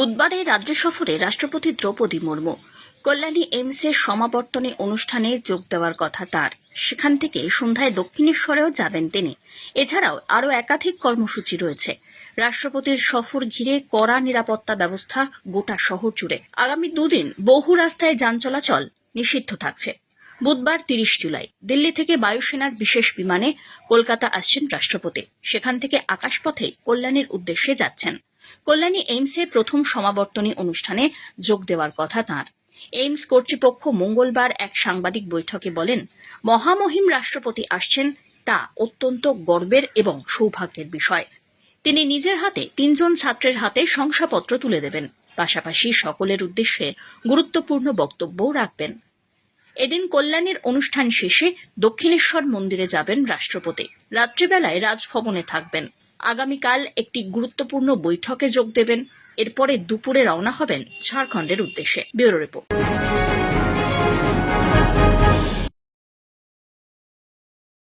বুধবারে রাজ্য সফরে রাষ্ট্রপতি দ্রৌপদী মুর্মু। কল্যাণী এইমসের সমাবর্তনে অনুষ্ঠানে যোগ দেওয়ার কথা তার। সেখান থেকে সন্ধ্যায় দক্ষিণেশ্বরেও যাবেন তিনি। এছাড়াও আরও একাধিক কর্মসূচি রয়েছে। রাষ্ট্রপতির সফর ঘিরে কড়া নিরাপত্তা ব্যবস্থা গোটা শহর জুড়ে। আগামী দুদিন বহু রাস্তায় যান চলাচল নিষিদ্ধ থাকছে। বুধবার তিরিশ জুলাই, দিল্লি থেকে বায়ুসেনার বিশেষ বিমানে কলকাতা আসছেন রাষ্ট্রপতি। সেখান থেকে আকাশপথে কল্যাণের উদ্দেশ্যে যাচ্ছেন। কল্যাণী এইমসে প্রথম সমাবর্তনী অনুষ্ঠানে যোগ দেওয়ার কথা তাঁর। এইমস কর্তৃপক্ষ মঙ্গলবার এক সাংবাদিক বৈঠকে বলেন, মহামহিম রাষ্ট্রপতি আসছেন তা অত্যন্ত গর্বের এবং সৌভাগ্যের বিষয়। তিনি নিজের হাতে তিনজন ছাত্রের হাতে শংসাপত্র তুলে দেবেন। পাশাপাশি সকলের উদ্দেশ্যে গুরুত্বপূর্ণ বক্তব্যও রাখবেন। এদিন কল্যাণের অনুষ্ঠান শেষে দক্ষিণেশ্বর মন্দিরে যাবেন রাষ্ট্রপতি। রাত্রিবেলায় রাজভবনে থাকবেন। আগামীকাল একটি গুরুত্বপূর্ণ বৈঠকে যোগ দেবেন। এরপরে দুপুরে রওনা হবেন ঝাড়খণ্ডের উদ্দেশ্যে। Bureau report.